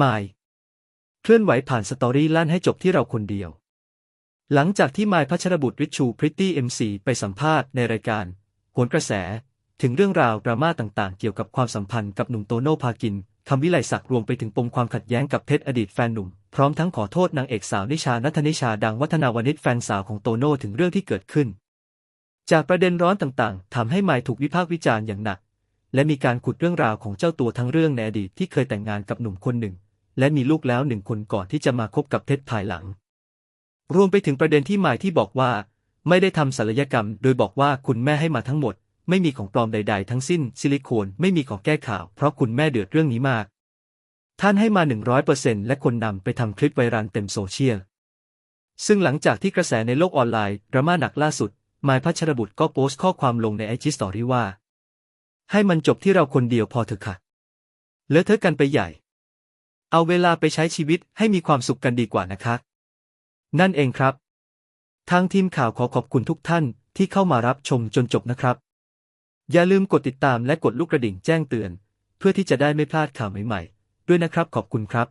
มายเคลื่อนไหวผ่านสตอรี่ลั่นให้จบที่เราคนเดียว หลังจากที่มายพัชรบุตรริชูพริตตี้เอ็มซีไปสัมภาษณ์ในรายการโหนกระแส ถึงเรื่องราวดราม่าต่างๆ เกี่ยวกับความสัมพันธ์กับหนุ่มโตโน่พากินคำวิไลศักดิ์รวมไปถึงปมความขัดแย้งกับเพชรอดีตแฟนหนุ่ม พร้อมทั้งขอโทษนางเอกสาวนิชานัทนิชาดังวัฒนาวณิชแฟนสาวของโตโน่ถึงเรื่องที่เกิดขึ้น จากประเด็นร้อนต่างๆทำให้ไมายถูกวิพากษ์วิจารณ์อย่างหนัก และมีการขุดเรื่องราวของเจ้าตัวทั้งเรื่องในอดีตที่เคยแต่งงานกับหนุ่มคนหนึ่ง และมีลูกแล้วหนึ่งคนก่อนที่จะมาคบกับเพชรภายหลัง รวมไปถึงประเด็นที่มายที่บอกว่า ไม่ได้ทำศัลยกรรม โดยบอกว่าคุณแม่ให้มาทั้งหมด ไม่มีของปลอมใด ๆ ทั้งสิ้น ซิลิโคนไม่มีของแก้ข่าว เพราะคุณแม่เดือดเรื่องนี้มาก ท่านให้มา 100%และคนนำไปทำคลิปไวรัลเต็มโซเชียลซึ่งหลังจากที่กระแสในโลกออนไลน์ดราม่าหนักล่าสุดมายพัชรบุตรก็โพสต์ข้อความลงในไอจีสตอรี่ว่า ให้มันจบที่เราคนเดียวพอเถอะค่ะเลอะเทอะกันไปใหญ่ เอาเวลาไปใช้ชีวิตให้มีความสุขกันดีกว่านะคะ นั่นเองครับ ทางทีมข่าวขอขอบคุณทุกท่านที่เข้ามารับชมจนจบนะครับ อย่าลืมกดติดตามและกดลูกกระดิ่งแจ้งเตือน เพื่อที่จะได้ไม่พลาดข่าวใหม่ๆ ด้วยนะครับขอบคุณครับ